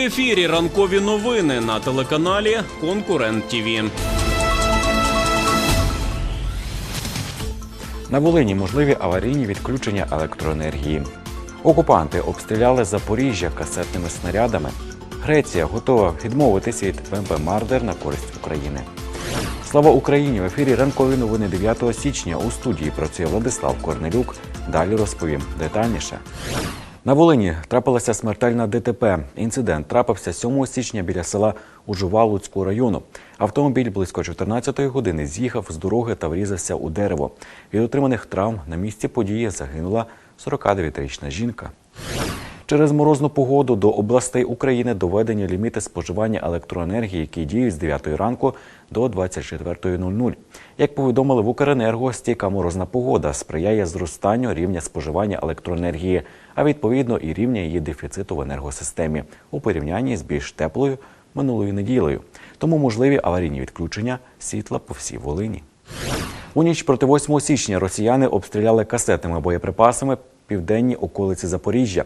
Ефірі ранкові новини на телеканалі Конкурент ТІВІ. На Волині можливі аварійні відключення електроенергії. Окупанти обстріляли Запоріжжя касетними снарядами. Греція готова відмовитися від ВМП Мардер на користь України. Слава Україні! В ефірі ранкові новини 9 січня у студії працює Владислав Корнелюк. Далі розповім детальніше. На Волині трапилася смертельна ДТП. Інцидент трапився 7 січня біля села Ужува Луцького району. Автомобіль близько 14-ї години з'їхав з дороги та врізався у дерево. Від отриманих травм на місці події загинула 49-річна жінка. Через морозну погоду до областей України доведені ліміти споживання електроенергії, які діють з 9 ранку до 24.00. Як повідомили в Укренерго, стійка морозна погода сприяє зростанню рівня споживання електроенергії, а відповідно і рівня її дефіциту в енергосистемі у порівнянні з більш теплою минулою неділею. Тому можливі аварійні відключення світла по всій Волині. У ніч проти 8 січня росіяни обстріляли касетними боєприпасами південні околиці Запоріжжя.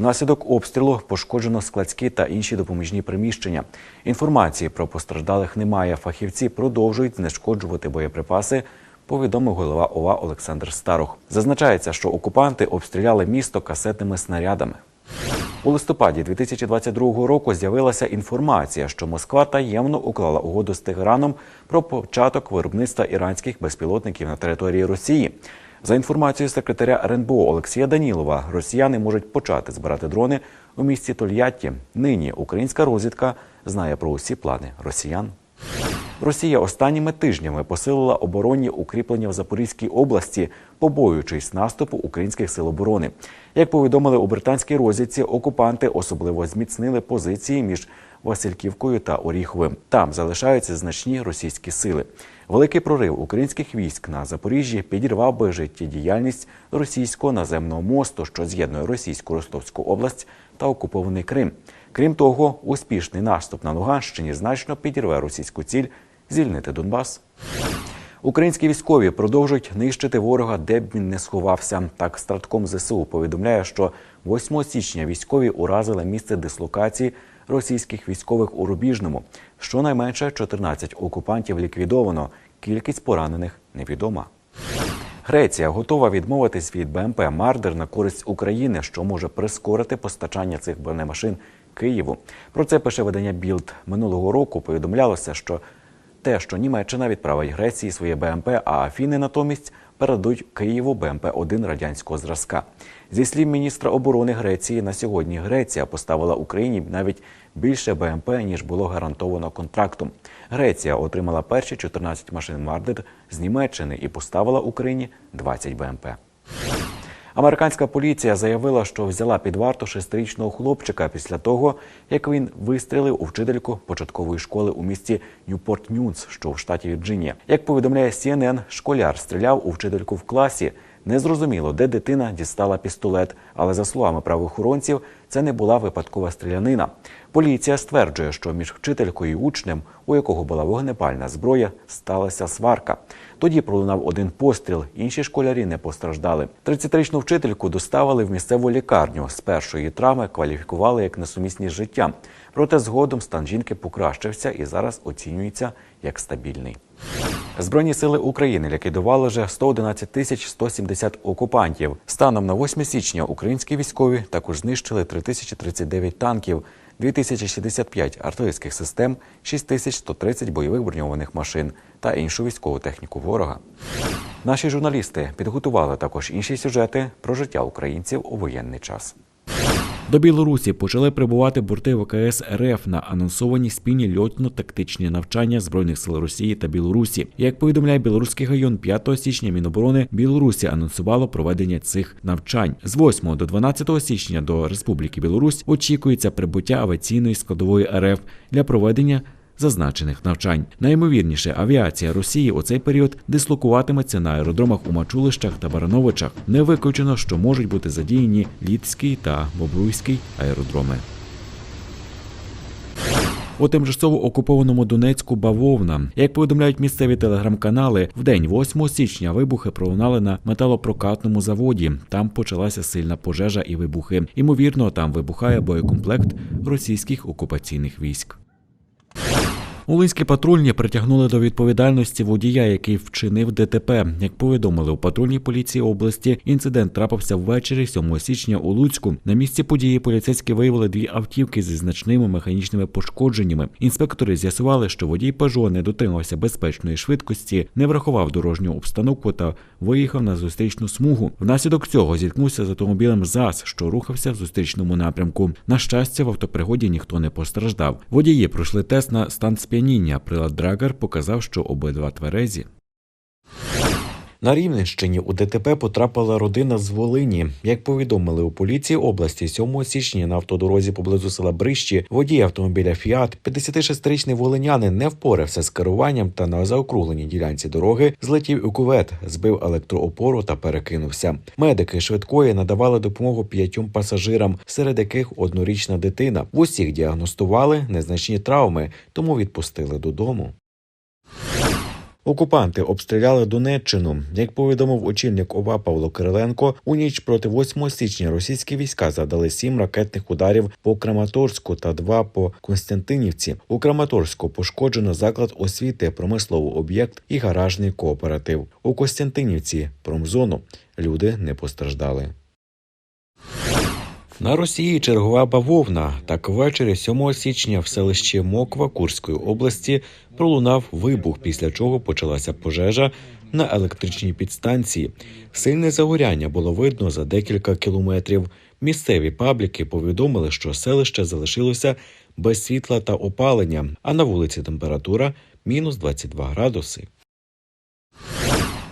Внаслідок обстрілу пошкоджено складські та інші допоміжні приміщення. Інформації про постраждалих немає. Фахівці продовжують знешкоджувати боєприпаси. Повідомив голова ОВА Олександр Старух. Зазначається, що окупанти обстріляли місто касетними снарядами. У листопаді 2022 року з'явилася інформація, що Москва таємно уклала угоду з Тегераном про початок виробництва іранських безпілотників на території Росії. За інформацією секретаря РНБО Олексія Данілова, росіяни можуть почати збирати дрони у місті Тольятті. Нині українська розвідка знає про усі плани росіян. Росія останніми тижнями посилила оборонні укріплення в Запорізькій області, побоюючись наступу українських сил оборони. Як повідомили у британській розвідці, окупанти особливо зміцнили позиції між Васильківкою та Оріховим. Там залишаються значні російські сили. Великий прорив українських військ на Запоріжжі підірвав би життєдіяльність російського наземного мосту, що з'єднує російську Ростовську область та окупований Крим. Крім того, успішний наступ на Луганщині значно підірве російську ціль звільнити Донбас. Українські військові продовжують нищити ворога, де б він не сховався. Так, стратком ЗСУ повідомляє, що 8 січня військові уразили місце дислокації російських військових у Рубіжному. Щонайменше 14 окупантів ліквідовано. Кількість поранених невідома. Греція готова відмовитись від БМП Мардер на користь України, що може прискорити постачання цих бронемашин Києву. Про це пише видання Білд минулого року. Повідомлялося, що те, що Німеччина відправить Греції своє БМП, а Афіни натомість передадуть Києву БМП 1 радянського зразка. Зі слів міністра оборони Греції, на сьогодні Греція поставила Україні навіть більше БМП ніж було гарантовано контрактом. Греція отримала перші 14 машин Мардер з Німеччини і поставила Україні 20 БМП. Американська поліція заявила, що взяла під варту шестирічного хлопчика після того, як він вистрілив у вчительку початкової школи у місті Ньюпорт Ньюнс, що в штаті Вірджинія. Як повідомляє CNN, школяр стріляв у вчительку в класі. Незрозуміло, де дитина дістала пістолет, але за словами правоохоронців, це не була випадкова стрілянина. Поліція стверджує, що між вчителькою і учнем, у якого була вогнепальна зброя, сталася сварка. Тоді пролунав один постріл. Інші школярі не постраждали. 30-річну вчительку доставили в місцеву лікарню. З першої травми кваліфікували як несумісність з життям. Проте згодом стан жінки покращився і зараз оцінюється як стабільний. Збройні сили України ліквідували вже 111 тисяч 170 окупантів. Станом на 8 січня українські військові також знищили 3039 танків, 2065 артилерійських систем, 6130 бойових броньованих машин та іншу військову техніку ворога. Наші журналісти підготували також інші сюжети про життя українців у воєнний час. До Білорусі почали прибувати борти ВКС РФ на анонсовані спільні льотно-тактичні навчання збройних сил Росії та Білорусі. Як повідомляє білоруський гайон, 5 січня Міноборони Білорусі анонсувало проведення цих навчань. З 8 до 12 січня до Республіки Білорусь очікується прибуття авіаційної складової РФ для проведення зазначених навчань. Найімовірніше, авіація Росії у цей період дислокуватиметься на аеродромах у Мачулищах та Барановичах. Не виключено, що можуть бути задіяні Лідський та Бобруйський аеродроми. у тимчасово окупованому Донецьку бавовна. Як повідомляють місцеві телеграм-канали, в день 8 січня вибухи пролунали на металопрокатному заводі. Там почалася сильна пожежа і вибухи. Ймовірно, там вибухає боєкомплект російських окупаційних військ. Улинські патрульні притягнули до відповідальності водія, який вчинив ДТП. Як повідомили у патрульній поліції області, інцидент трапився ввечері 7 січня у Луцьку. На місці події поліцейські виявили дві автівки зі значними механічними пошкодженнями. Інспектори з'ясували, що водій Пежо не дотримався безпечної швидкості, не врахував дорожню обстановку та виїхав на зустрічну смугу. Внаслідок цього зіткнувся з автомобілем ЗАЗ, що рухався в зустрічному напрямку. На щастя, в автопригоді ніхто не постраждав. Водії пройшли тест на стан сп'яніння. Прилад Драгар показав, що обидва тверезі. На Рівненщині у ДТП потрапила родина з Волині. Як повідомили у поліції області, 7 січня на автодорозі поблизу села Брищі водій автомобіля Фіат, 56-річний волинянин, не впорався з керуванням та на заокругленій ділянці дороги злетів у кувет, збив електроопору та перекинувся. Медики швидкої надавали допомогу п'ятьом пасажирам, серед яких однорічна дитина. В усіх діагностували незначні травми, тому відпустили додому. Окупанти обстріляли Донеччину. Як повідомив очільник ОВА Павло Кириленко, у ніч проти 8 січня російські війська задали сім ракетних ударів по Краматорську та два по Константинівці. У Краматорську пошкоджено заклад освіти, промисловий об'єкт і гаражний кооператив. У Костянтинівці промзону люди не постраждали. На Росії чергова бавовна. Так ввечері 7 січня в селищі Моква Курської області пролунав вибух, після чого почалася пожежа на електричній підстанції. Сильне загоряння було видно за декілька кілометрів. Місцеві пабліки повідомили, що селище залишилося без світла та опалення, а на вулиці температура мінус 22 градуси.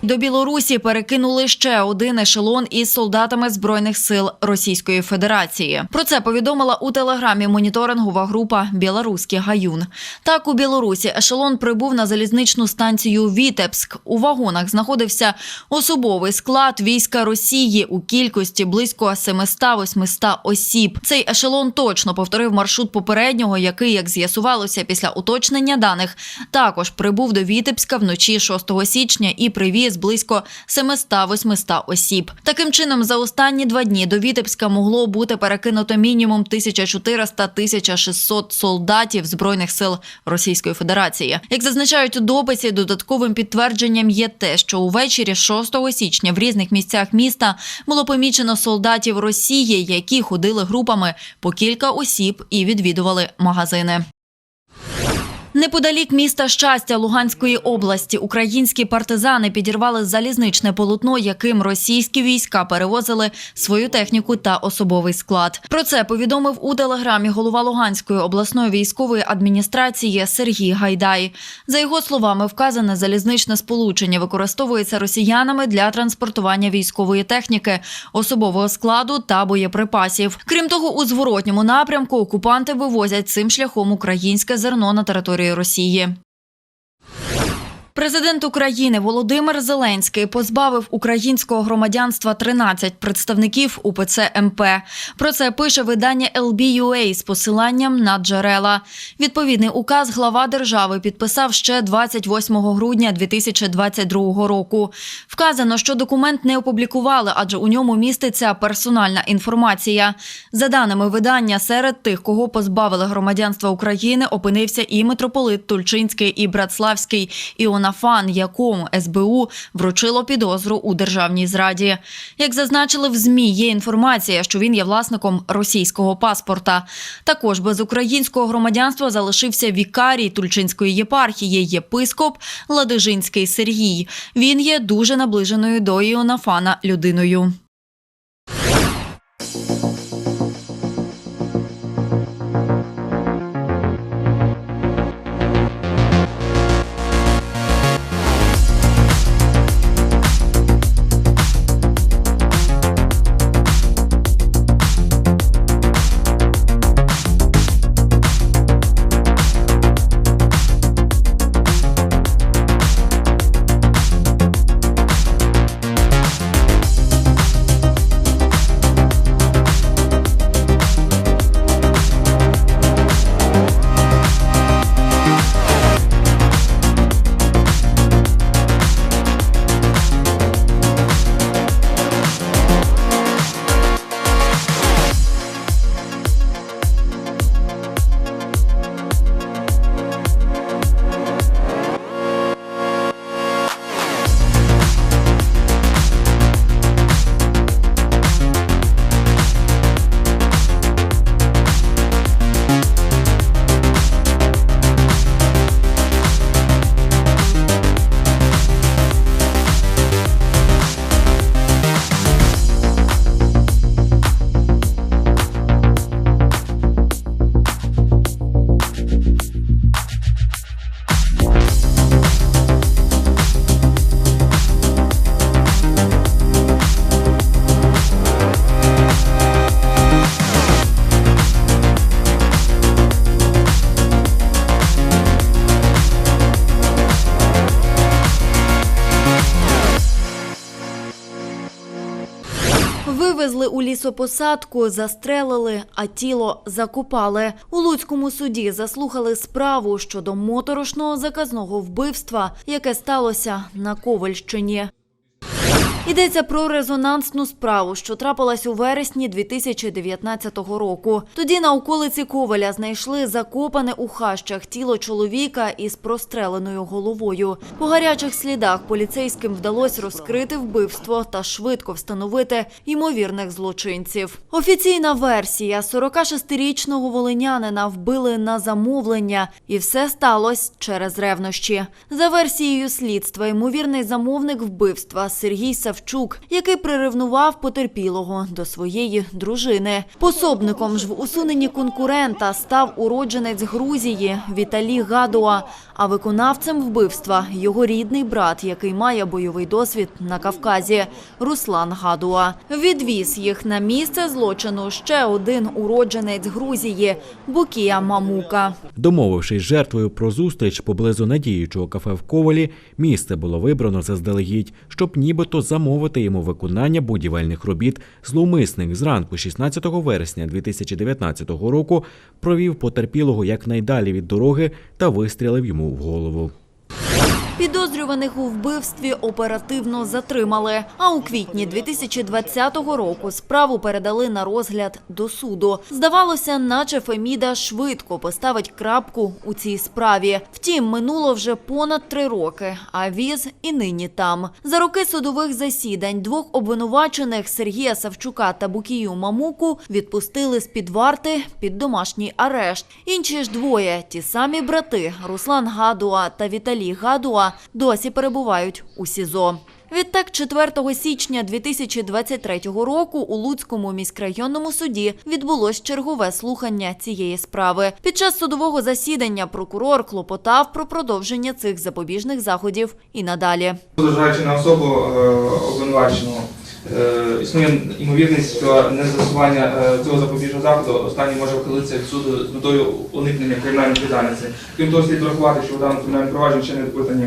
До Білорусі перекинули ще один ешелон із солдатами збройних сил Російської Федерації. Про це повідомила у телеграмі моніторингова група Білоруський гаюн. Так у Білорусі ешелон прибув на залізничну станцію Вітебськ. У вагонах знаходився особовий склад війська Росії у кількості близько 700-800 осіб. Цей ешелон точно повторив маршрут попереднього, який, як з'ясувалося після уточнення даних, також прибув до Вітебська вночі 6 січня і привіз близько 700-800 осіб. Таким чином, за останні два дні до Вітебська могло бути перекинуто мінімум 1400-1600 солдатів збройних сил Російської Федерації. Як зазначають у дописі, додатковим підтвердженням є те, що увечері 6 січня в різних місцях міста було помічено солдатів Росії, які ходили групами по кілька осіб і відвідували магазини. Неподалік міста щастя Луганської області українські партизани підірвали залізничне полотно, яким російські війська перевозили свою техніку та особовий склад. Про це повідомив у телеграмі голова Луганської обласної військової адміністрації Сергій Гайдай. За його словами, вказане залізничне сполучення використовується росіянами для транспортування військової техніки, особового складу та боєприпасів. Крім того, у зворотньому напрямку окупанти вивозять цим шляхом українське зерно на територію Росії. Президент України Володимир Зеленський позбавив українського громадянства 13 представників УПЦ МП. Про це пише видання LBUA з посиланням на джерела. Відповідний указ глава держави підписав ще 28 грудня 2022 року. Вказано, що документ не опублікували, адже у ньому міститься персональна інформація. За даними видання, серед тих, кого позбавили громадянства України, опинився і митрополит Тульчинський, і Братславський, Іонафан, якому СБУ вручило підозру у державній зраді. Як зазначили в ЗМІ, є інформація, що він є власником російського паспорта. Також без українського громадянства залишився вікарій Тульчинської єпархії, єпископ Ладижинський Сергій. Він є дуже наближеною до Іонафана людиною. Лісопосадку, застрелили, а тіло закопали. У Луцькому суді заслухали справу щодо моторошного заказного вбивства, яке сталося на Ковальщині. Йдеться про резонансну справу, що трапилась у вересні 2019 року. Тоді на околиці Коваля знайшли закопане у хащах тіло чоловіка із простреленою головою. По гарячих слідах поліцейським вдалося розкрити вбивство та швидко встановити ймовірних злочинців. Офіційна версія 46-річного волинянина вбили на замовлення, і все сталося через ревнощі. За версією слідства, ймовірний замовник вбивства Сергій Савчук, який приревнував потерпілого до своєї дружини. Пособником ж в усуненні конкурента став уродженець Грузії Віталій Гадуа, а виконавцем вбивства його рідний брат, який має бойовий досвід на Кавказі, Руслан Гадуа. Відвіз їх на місце злочину ще один уродженець Грузії Букія Мамука. Домовившись з жертвою про зустріч поблизу надіючого кафе в Ковалі, місце було вибрано заздалегідь, щоб нібито замовити йому виконання будівельних робіт. Зловмисник зранку 16 вересня 2019 року провів потерпілого якнайдалі від дороги та вистрілив йому в голову. Підозрюваних у вбивстві оперативно затримали. А у квітні 2020 року справу передали на розгляд до суду. Здавалося, наче Феміда швидко поставить крапку у цій справі. Втім, минуло вже понад три роки, а віз і нині там. За роки судових засідань двох обвинувачених Сергія Савчука та Букію Мамуку відпустили з під варти під домашній арешт. Інші ж двоє, ті самі брати Руслан Гадуа та Віталій Гадуа, досі перебувають у СІЗО. Відтак, 4 січня 2023 року у Луцькому міськрайонному суді відбулось чергове слухання цієї справи. Під час судового засідання прокурор клопотав про продовження цих запобіжних заходів і надалі. Зважаючи на особу е, обвинуваченого, існує ймовірність, що незастосування е, цього запобіжного заходу останній може вхилитися від суду з метою уникнення кримінальної відповідальності. Крім того, слід врахувати, що в даному кримінальному провадженні ще не допитані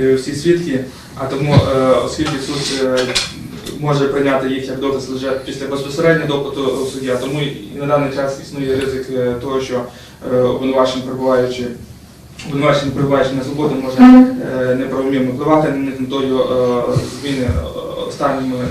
е, всі свідки, а тому, е, оскільки суд е, може прийняти їх як доказ лише після безпосереднього допиту а тому і на даний час існує ризик е, того, що е, обвинувачений перебуваючи обвинувачений перебуваючи на свободі може е, неправомірно впливати на метою е, зміни е, останніми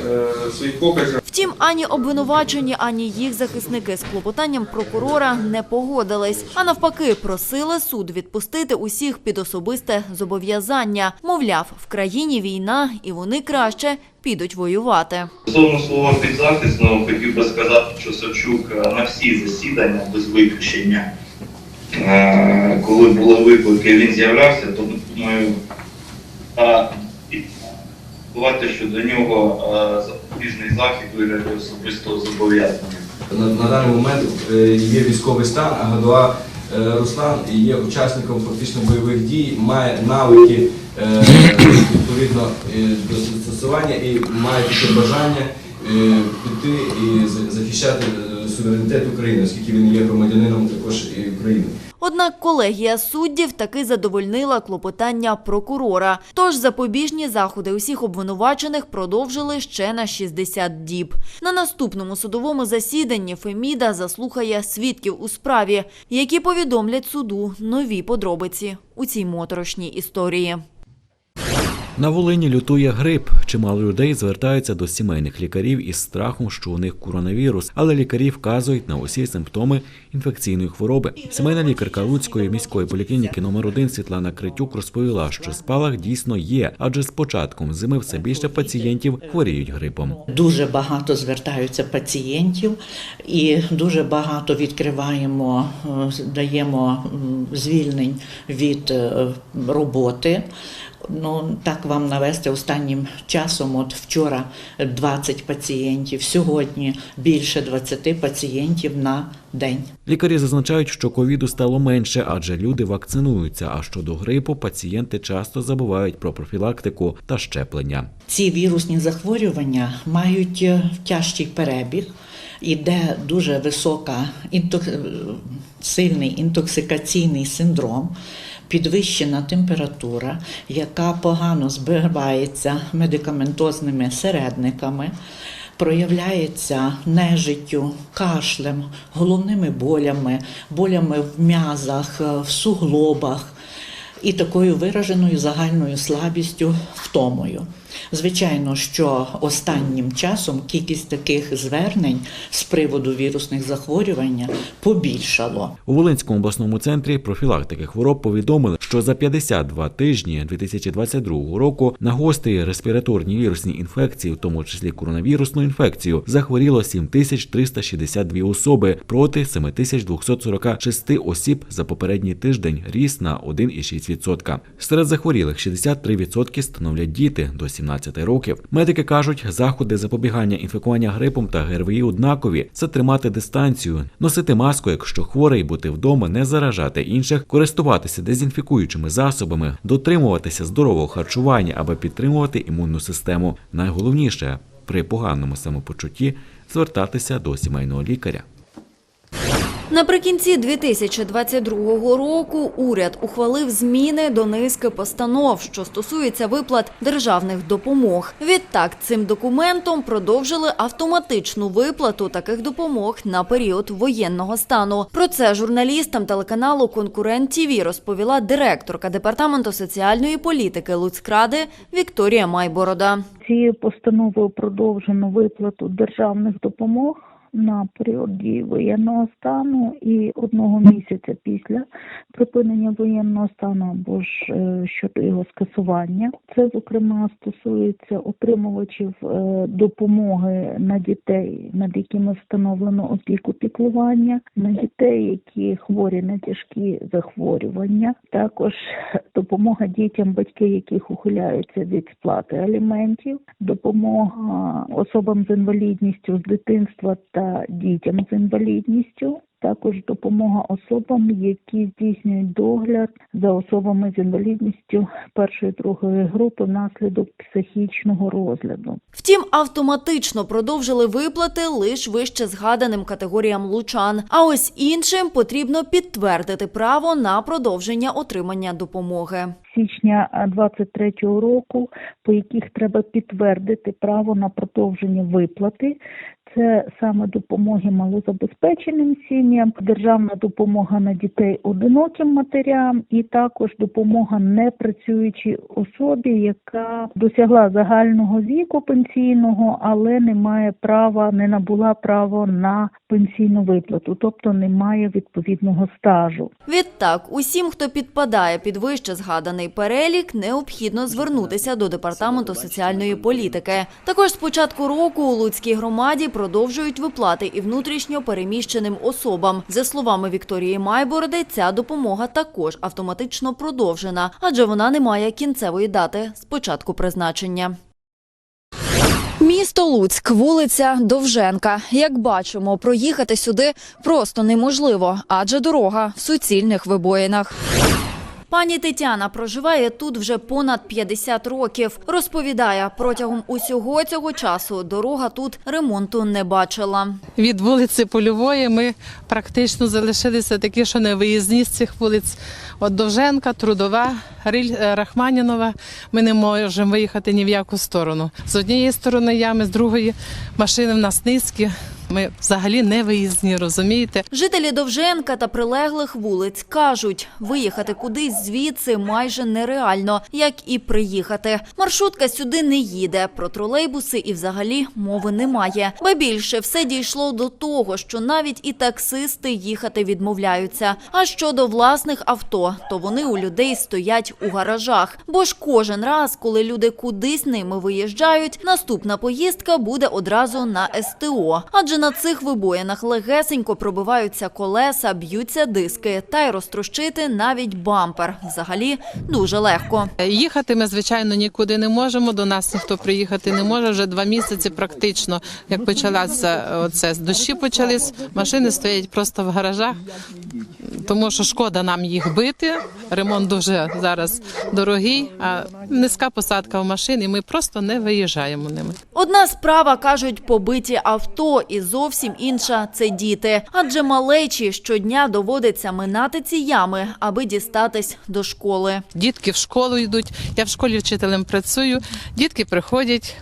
своїх показів. Втім, ані обвинувачені, ані їх захисники з клопотанням прокурора не погодились, а навпаки, просили суд відпустити усіх під особисте зобов'язання. Мовляв, в країні війна, і вони краще підуть воювати. Стосовно слова підзахисного, хотів би сказати, що Савчук на всі засідання без виключення, коли були виклики, він з'являвся, то думаю, бувати, що до нього запобіжний захід вигляді особистого зобов'язання. На, на даний момент е, є військовий стан, а Гадуа е, Руслан є учасником фактично бойових дій, має навики е, відповідно до застосування і має таке бажання піти і захищати суверенітет України, оскільки він є громадянином також і України. Однак колегія суддів таки задовольнила клопотання прокурора. Тож запобіжні заходи усіх обвинувачених продовжили ще на 60 діб. На наступному судовому засіданні Феміда заслухає свідків у справі, які повідомлять суду нові подробиці у цій моторошній історії. На Волині лютує грип. Чимало людей звертаються до сімейних лікарів із страхом, що у них коронавірус, але лікарі вказують на усі симптоми інфекційної хвороби. Сімейна лікарка Луцької міської поліклініки номер 1 Світлана Критюк розповіла, що спалах дійсно є, адже з початком зими все більше пацієнтів хворіють грипом. Дуже багато звертаються пацієнтів, і дуже багато відкриваємо, е, даємо звільнень від е, роботи. Ну так вам навести останнім часом. От вчора 20 пацієнтів, сьогодні більше 20 пацієнтів на день. Лікарі зазначають, що ковіду стало менше, адже люди вакцинуються. А щодо грипу, пацієнти часто забувають про профілактику та щеплення. Ці вірусні захворювання мають е, тяжкий перебіг, іде дуже висока інток... е, сильний інтоксикаційний синдром, підвищена температура, яка погано збивається медикаментозними середниками. проявляється нежиттю, кашлем, головними болями, болями в м'язах, е, в суглобах і такою вираженою загальною слабістю, втомою. Звичайно, що останнім часом кількість таких звернень з приводу вірусних захворювань побільшало. У Волинському обласному центрі профілактики хвороб повідомили, що за 52 тижні 2022 року на гострі респіраторні вірусні інфекції, в тому числі коронавірусну інфекцію, захворіло 7362 особи проти 7246 осіб за попередній тиждень, ріс на 1,6%. Серед захворілих 63% становлять діти до 17 років. Медики кажуть, заходи запобігання інфікування грипом та ГРВІ однакові це тримати дистанцію, носити маску, якщо хворий, бути вдома, не заражати інших, користуватися дезінфікуючими засобами, дотримуватися здорового харчування, аби підтримувати імунну систему. Найголовніше при поганому самопочутті звертатися до сімейного лікаря. Наприкінці 2022 року уряд ухвалив зміни до низки постанов, що стосуються виплат державних допомог. Відтак, цим документом продовжили автоматичну виплату таких допомог на період воєнного стану. Про це журналістам телеканалу Конкурент ТІВІ розповіла директорка департаменту соціальної політики Луцькради Вікторія Майборода. Цією постановою продовжено виплату державних допомог на період дії воєнного стану і одного місяця після припинення воєнного стану або ж е, щодо його скасування. Це зокрема стосується отримувачів е, допомоги на дітей, над якими встановлено опіку піклування, на дітей, які хворі на тяжкі захворювання, також допомога дітям, батьки яких ухиляються від сплати аліментів, допомога особам з інвалідністю з дитинства та дітям з інвалідністю. Також допомога особам, які здійснюють догляд за особами з інвалідністю першої другої групи внаслідок психічного розгляду. Втім, автоматично продовжили виплати лише вище згаданим категоріям лучан. А ось іншим потрібно підтвердити право на продовження отримання допомоги. січня 23 року, по яких треба підтвердити право на продовження виплати. Це саме допомоги малозабезпеченим сім'ям, державна допомога на дітей одиноким матерям, і також допомога непрацюючій особі, яка досягла загального віку пенсійного, але не має права, не набула право на пенсійну виплату, тобто не має відповідного стажу. Відтак, усім, хто підпадає під вище згаданий перелік, необхідно звернутися до департаменту соціальної політики. Також з початку року у Луцькій громаді продовжують виплати і внутрішньо переміщеним особам. За словами Вікторії Майбороди, ця допомога також автоматично продовжена, адже вона не має кінцевої дати з початку призначення. Місто Луцьк, вулиця Довженка. Як бачимо, проїхати сюди просто неможливо, адже дорога в суцільних вибоїнах. Пані Тетяна проживає тут вже понад 50 років. Розповідає, протягом усього цього часу дорога тут ремонту не бачила. Від вулиці Польової ми практично залишилися такі, що не виїзні з цих вулиць. От Довженка, Трудова, Риль, е, Рахманінова. Ми не можемо виїхати ні в яку сторону. З однієї сторони ями, з другої машини в нас низькі. Ми взагалі не виїзні, розумієте? Жителі Довженка та прилеглих вулиць кажуть, виїхати кудись звідси майже нереально, як і приїхати. Маршрутка сюди не їде, про тролейбуси і взагалі мови немає. Ба більше все дійшло до того, що навіть і таксисти їхати відмовляються. А щодо власних авто, то вони у людей стоять у гаражах. Бо ж кожен раз, коли люди кудись ними виїжджають, наступна поїздка буде одразу на СТО. Адже на цих вибоїнах легесенько пробиваються колеса, б'ються диски, та й розтрощити навіть бампер. Взагалі дуже легко. Їхати ми, звичайно, нікуди не можемо. До нас ніхто приїхати не може. Вже два місяці практично, як почалася оце дощі почались, машини стоять просто в гаражах, тому що шкода нам їх бити. Ремонт дуже зараз дорогий, а низька посадка в машині. Ми просто не виїжджаємо ними. Одна справа кажуть побиті авто, і зовсім інша це діти. Адже малечі щодня доводиться минати ці ями, аби дістатись до школи. Дітки в школу йдуть. Я в школі вчителем працюю. Дітки приходять.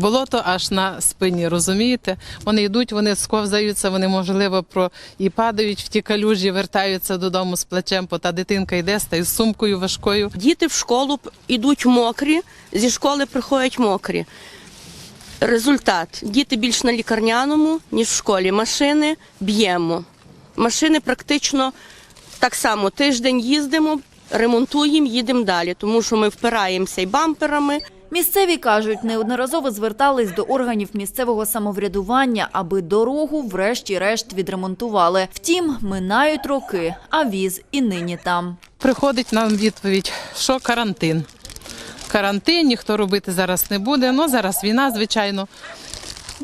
Болото аж на спині, розумієте? Вони йдуть, вони сковзаються, вони, можливо, про і падають в ті калюжі, вертаються додому з плечем, бо та дитинка йде стає з сумкою важкою. Діти в школу йдуть мокрі, зі школи приходять мокрі. Результат: діти більш на лікарняному, ніж в школі. Машини б'ємо. Машини практично так само тиждень їздимо, ремонтуємо, їдемо далі, тому що ми впираємося й бамперами. Місцеві кажуть, неодноразово звертались до органів місцевого самоврядування, аби дорогу врешті-решт відремонтували. Втім, минають роки, а віз і нині там. Приходить нам відповідь, що карантин. Карантин, ніхто робити зараз не буде. Ну зараз війна, звичайно.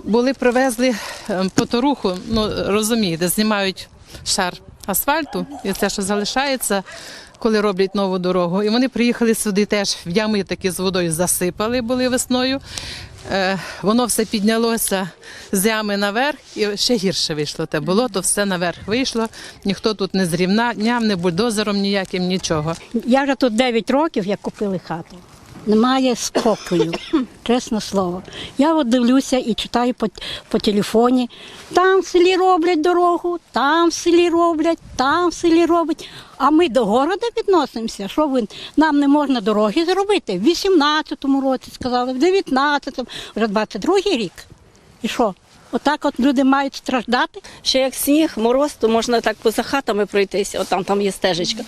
Були привезли е, поторуху, ну розумієте, знімають шар асфальту, і це, що залишається, коли роблять нову дорогу. І вони приїхали сюди теж в ями такі з водою засипали, були весною. Е, воно все піднялося з ями наверх, і ще гірше вийшло те болото, все наверх вийшло. Ніхто тут не зрівняв, не бульдозером ніяким, нічого. Я вже тут 9 років, як купили хату. Немає спокою, чесне слово. Я от дивлюся і читаю по, по телефоні. Там в селі роблять дорогу, там в селі роблять, там в селі роблять. А ми до города відносимося. Що ви нам не можна дороги зробити? В 18-му році сказали, в 19-му, вже 22-й рік. І що? Отак от люди мають страждати. Ще як сніг, мороз, то можна так поза хатами пройтися, от там, там є стежечка.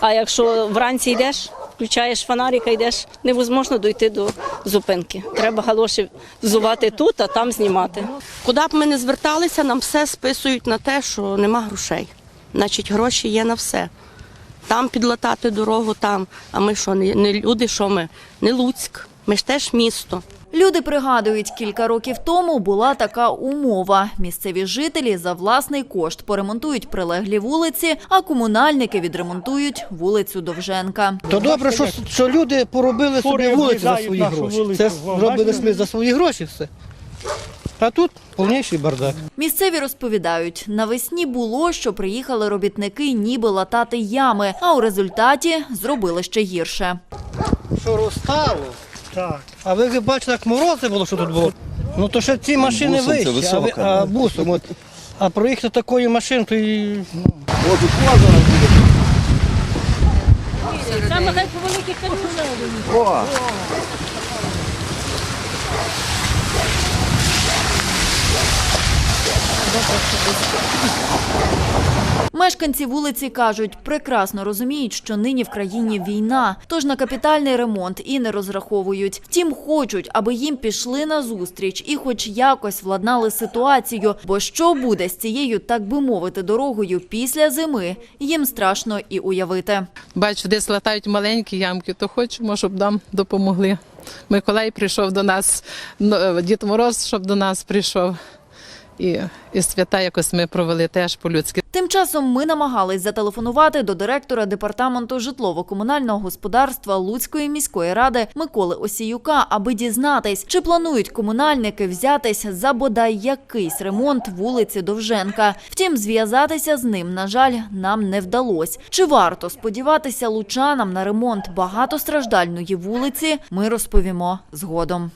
А якщо вранці йдеш, включаєш фонарика, йдеш, невозможно дойти до зупинки. Треба галоші взувати тут, а там знімати. Куди б ми не зверталися, нам все списують на те, що нема грошей. Значить, гроші є на все. Там підлатати дорогу, там. А ми що, не люди, що ми? Не Луцьк. Ми ж теж місто. Люди пригадують, кілька років тому була така умова. Місцеві жителі за власний кошт поремонтують прилеглі вулиці, а комунальники відремонтують вулицю Довженка. То добре, що, що люди поробили собі вулиці за свої гроші. Це зробили ми за свої гроші все. А тут повніший бардак. Місцеві розповідають, навесні було, що приїхали робітники ніби латати ями, а у результаті зробили ще гірше. Що розстало? Так. А ви бачите, як морози було, що тут було? Ну то ще ці машини вищі, а, ви, а бусом. От. А проїхати такою машиною, то і... Мешканці вулиці кажуть, прекрасно розуміють, що нині в країні війна, тож на капітальний ремонт і не розраховують. Втім, хочуть, аби їм пішли на зустріч і хоч якось владнали ситуацію. Бо що буде з цією, так би мовити, дорогою після зими, їм страшно і уявити. Бачу, десь латають маленькі ямки, то хочемо, щоб нам допомогли. Миколай прийшов до нас, Дід Мороз, щоб до нас прийшов. І, і свята якось ми провели теж по-людськи. Тим часом ми намагались зателефонувати до директора департаменту житлово-комунального господарства Луцької міської ради Миколи Осіюка, аби дізнатись, чи планують комунальники взятись за бодай якийсь ремонт вулиці Довженка. Втім, зв'язатися з ним, на жаль, нам не вдалось. Чи варто сподіватися лучанам на ремонт багатостраждальної вулиці? Ми розповімо згодом.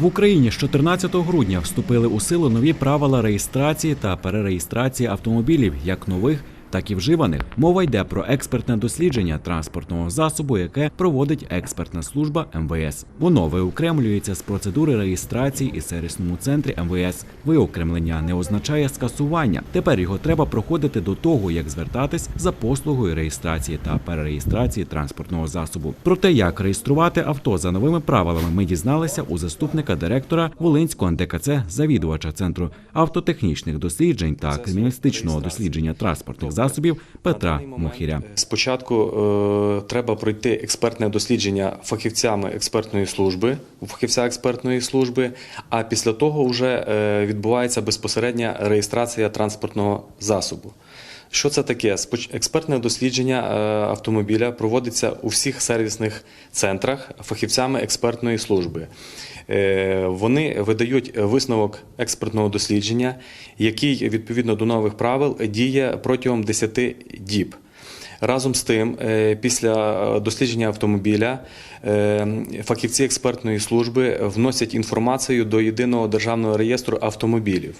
В Україні з 14 грудня вступили у силу нові правила реєстрації та перереєстрації автомобілів, як нових, так і вживаних. Мова йде про експертне дослідження транспортного засобу, яке проводить експертна служба МВС. Воно виокремлюється з процедури реєстрації і сервісному центрі МВС. Виокремлення не означає скасування. Тепер його треба проходити до того, як звертатись за послугою реєстрації та перереєстрації транспортного засобу. Про те, як реєструвати авто за новими правилами, ми дізналися у заступника директора Волинського НДКЦ, завідувача центру автотехнічних досліджень та криміналістичного дослідження транспортних засобів Петра Мухіря. Спочатку е, треба пройти експертне дослідження фахівцями експертної служби, фахівця експертної служби, а після того вже е, відбувається безпосередня реєстрація транспортного засобу. Що це таке? Експертне дослідження е, автомобіля проводиться у всіх сервісних центрах фахівцями експертної служби. Е, Вони видають висновок експертного дослідження, який відповідно до нових правил діє протягом 10 діб. Разом з тим, е, після е, дослідження автомобіля фахівці експертної служби вносять інформацію до єдиного державного реєстру автомобілів.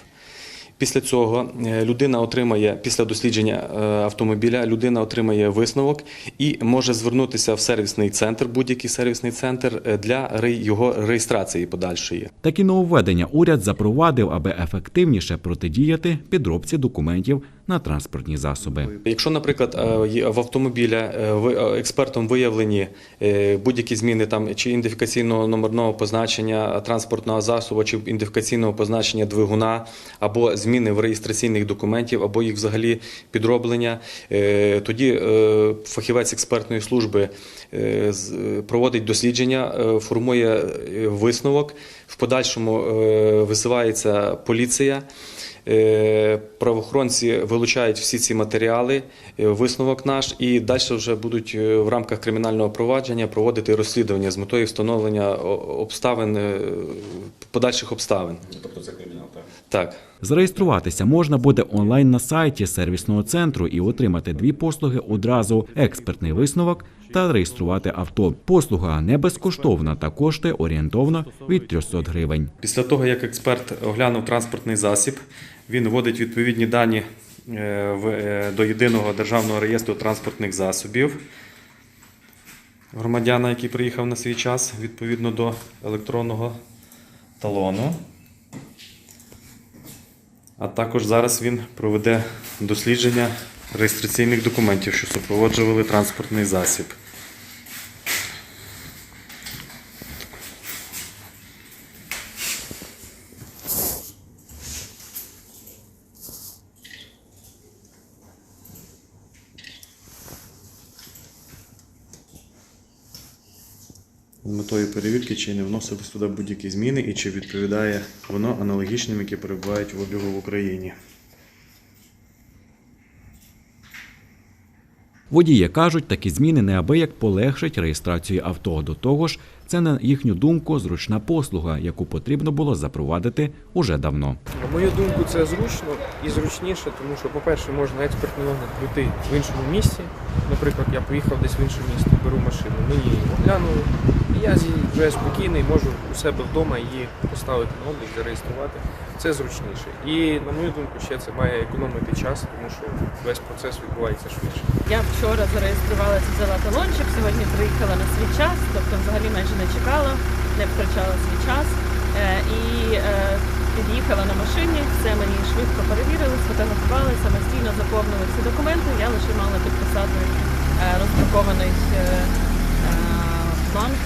Після цього е, людина отримає після дослідження е, автомобіля, людина отримає висновок і може звернутися в сервісний центр, будь-який сервісний центр е, для його реєстрації подальшої. Такі нововведення уряд запровадив, аби ефективніше протидіяти підробці документів на транспортні засоби. Якщо, наприклад, е, в автомобіля е, е, експертом виявлені будь-які зміни там чи ідентифікаційного номерного позначення транспортного засобу, чи ідентифікаційного позначення двигуна, або зміни в реєстраційних документів, або їх взагалі підроблення, тоді фахівець експертної служби проводить дослідження, формує висновок. В подальшому висувається поліція. Е, Правоохоронці вилучають всі ці матеріали, е, висновок наш, і далі вже будуть е, в рамках кримінального провадження проводити розслідування з метою встановлення обставин, подальших обставин. Тобто це кримінал, так? Так. Зареєструватися можна буде онлайн на сайті сервісного центру і отримати дві послуги одразу: експертний висновок та реєструвати авто. Послуга не безкоштовна та коштує орієнтовно від 300 гривень. Після того, як експерт оглянув транспортний засіб, він вводить відповідні дані е, е, до єдиного державного реєстру транспортних засобів громадяна, який приїхав на свій час, відповідно до електронного талону. А також зараз він проведе дослідження реєстраційних документів, що супроводжували транспортний засіб. З метою перевірки, чи не вносились туди будь-які зміни і чи відповідає воно аналогічним, які перебувають в обігу в Україні. Водії кажуть, такі зміни неабияк полегшать реєстрацію авто. До того ж, це на їхню думку зручна послуга, яку потрібно було запровадити уже давно. На мою думку, це зручно і зручніше, тому що, по-перше, можна експертний огляд пройти в іншому місці. Наприклад, я поїхав десь в інше місто, беру машину, мені її оглянули, я вже спокійний можу у себе вдома її поставити на облік, зареєструвати. Це зручніше. І на мою думку, ще це має економити час, тому що весь процес відбувається швидше. Я вчора зареєструвалася, взяла талончик, сьогодні приїхала на свій час, тобто взагалі майже не чекала, не втрачала свій час. Е, І е, під'їхала на машині, все мені швидко перевірили, сфотографували, самостійно заповнили всі документи. Я лише мала підписати е, роздрукований бланк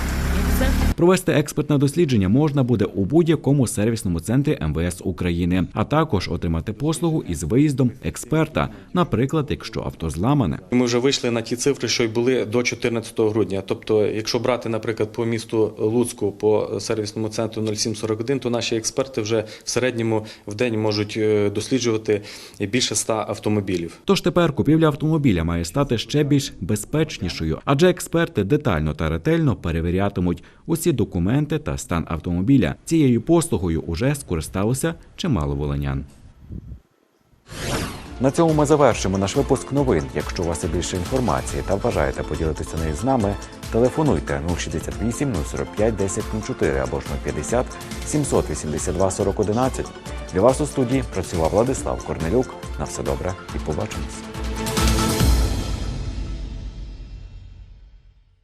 все. Провести експертне дослідження можна буде у будь-якому сервісному центрі МВС України, а також отримати послугу із виїздом експерта, наприклад, якщо авто зламане. Ми вже вийшли на ті цифри, що й були до 14 грудня. Тобто, якщо брати, наприклад, по місту Луцьку по сервісному центру 0741, то наші експерти вже в середньому в день можуть е, досліджувати більше 100 автомобілів. Тож тепер купівля автомобіля має стати ще більш безпечнішою, адже експерти детально та ретельно перевірятимуть усі документи та стан автомобіля. Цією послугою уже скористалося чимало волинян. На цьому ми завершимо наш випуск новин. Якщо у вас є більше інформації та бажаєте поділитися нею з нами, телефонуйте 068 045 1004 або ж 050 782 4011. Для вас у студії працював Владислав Корнелюк. На все добре і побачимось.